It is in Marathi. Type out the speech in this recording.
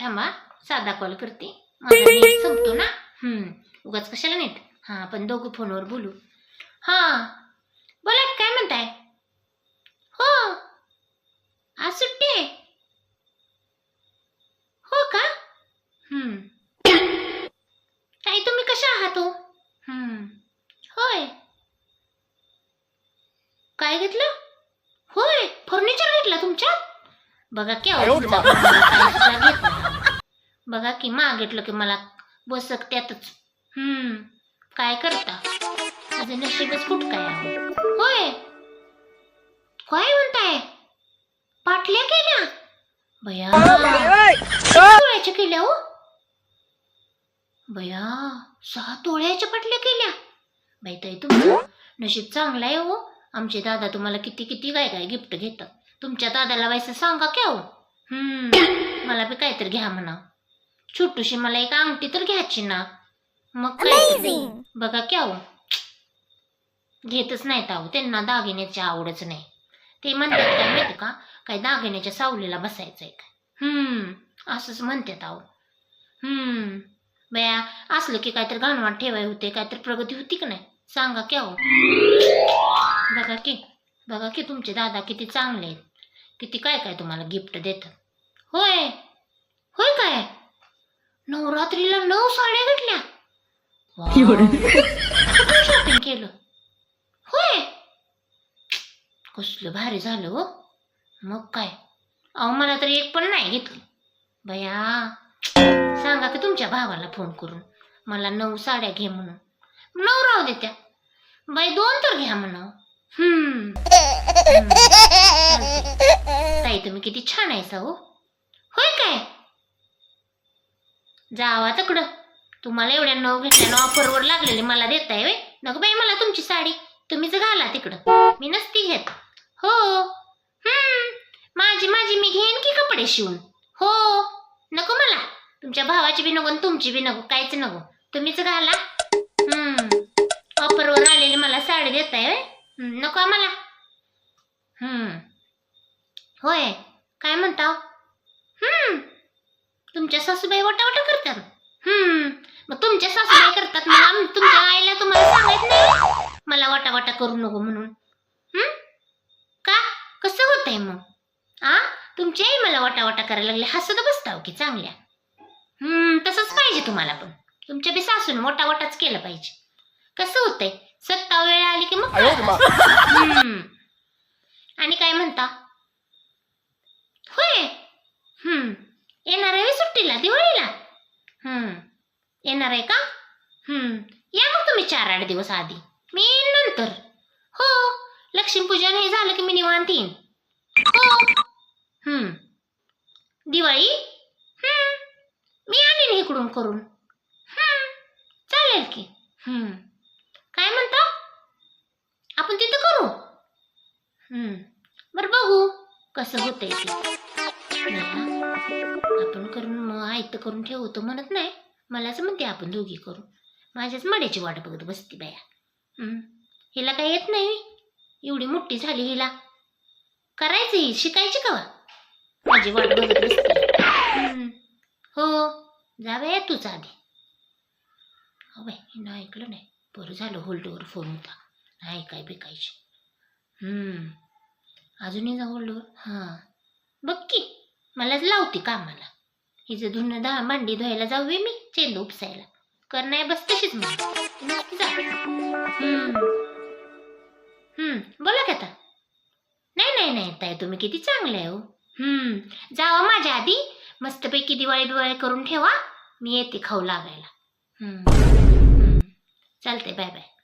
थांबा साधा कॉल करते. माझा नेट संपतो ना? हम्म. उगाच कशाला नेट हां आपण दोघं फोनवर बोलू. हां. बोला काय म्हणताय? हो. आज सुट्टी आहे. हो का? हम्म. ताई तुम्ही कशा आहात हो? हम्म. होय. काय घेतलं? होय. फर्निचर घेतलं तुमच्यात? बघा की पुढचा फर्निचर काय सुद्धा घेत नाही. बघा की मागितलं की मला बसक त्यातच. हम्म काय करता? माझं नशीबच कुठ काय होय? काय म्हणताय? पाटल्या केल्या भया. तोळ्याच्या केल्या हो? भया सहा तोळ्याच्या पाटल्या केल्या. बाई ताई तुमचं नशीब चांगलं आहे हो. आमचे दादा तुम्हाला किती किती काय काय गिफ्ट घेतात. तुमच्या दादाला व्हायचं सांगा क्या हो हम्म मला बी काहीतरी घ्या म्हणा. छोटूशी मला एक अंगठी तर घ्यायची ना. मग काय. बघा क्या हो घेतच नाहीत आहो. त्यांना दागिन्याची आवडच नाही. ते म्हणतात काय माहिती का? काय दागिन्याच्या सावलीला बसायचंय काय? हम्म. असंच म्हणतात आहो. हम्म. बया असलं की काहीतरी घाणवाट ठेवाय होते काहीतरी प्रगती होती का नाही? सांगा क्या हो बघा की बघा की तुमचे दादा किती चांगले आहेत. किती काय काय तुम्हाला गिफ्ट देतात. होय. होय काय? नवरात्रीला नऊ साड्या घेतल्या. शॉपिंग केलं. होय. कसलं भारी झालं हो. मग काय? अहो मला तर एक पण नाही घेतली. बया सांगा की तुमच्या भावाला फोन करून मला नऊ साड्या घे म्हणून. नऊ राहू दे त्या. बाई दोन तर घ्या म्हणा. ताई तुम्ही किती छान आहे हो होय काय? जावा तिकडं. तुम्हाला एवढ्या नऊ घेतल्या ऑफरवर लागलेले मला देताय वे नको बाई मला तुमची साडी. तुम्हीच घाला तिकडं. मी नसती घेत. हो. हम्म. माझी माझी मी घेईन की कपडे शिवून? हो. नको मला. तुमच्या भावाची बी नको आणि तुमची बी नको. काहीच नको. तुम्हीच घाला. हम्म. ऑफरवर आलेली मला साडी देताय वे नको आम्हाला हम्म. होय. काय म्हणता हो? हम्म. तुमच्या सासूबाई वटावटा करतात? हम्म. मग तुमच्या सासूबाई करतात मग आम- तुमच्या आईला तुम्हाला सांगायचं नाही? मला वटावटा करू नको म्हणून. हम्म? का? कसं होतंय मग? आ? तुमची आई मला वटावटा करायला लागली. हसत बसताव की चांगल्या? हम्म तसंच पाहिजे तुम्हाला पण. तुमच्या बी सासून वटावटाच केलं पाहिजे. कसं होतंय? सत्ता वेळ आली की मग. आणि काय म्हणता? होय. हम्म. येणार आहे सुट्टीला दिवाळीला. हम्म. येणार आहे का? हम्म. या मग तुम्ही चार आठ दिवस आधी. मी येईन नंतर. हो. लक्ष्मीपूजन हे झालं की मी निवांत येईन. हो. हम्म. दिवाळी? हम्म. मी आणीन इकडून करून. हम्म. चालेल की. हम्म. काय म्हणता? आपण तिथं करू. हम्म. बरं बघू कसं होतंय ते. आपण करून मग आयतं करून ठेवतो म्हणत नाही. मलाच म्हणते आपण दोघी करू. माझ्याच मड्याची वाट बघत बसती बाया. हम्म. हिला काय येत नाही? एवढी मोठी झाली हिला. करायचं ही? शिकायची कवा? माझी वाट बघत बसते. हो. जा तूच आधी. हो बाई हिनं ऐकलं नाही. बरं झालं होल्डवर फोन होता. नाही काय बिकायची हम्म. अजूनही जा होल्डवर. हां. बघ की. मलाच लावते कामाला. हिचं धुणं दहा मांडी धुवायला जाऊ मी चेंदू उपसायला. कर नाही बस तशीच मग. बोला का आता. नाही नाही नाही ताई तुम्ही किती चांगले आहे हो. हम्म. जावा माझ्या आधी. मस्तपैकी दिवाळी बिवाळी करून ठेवा. मी येते खाऊ लागायला. चालते बाय बाय.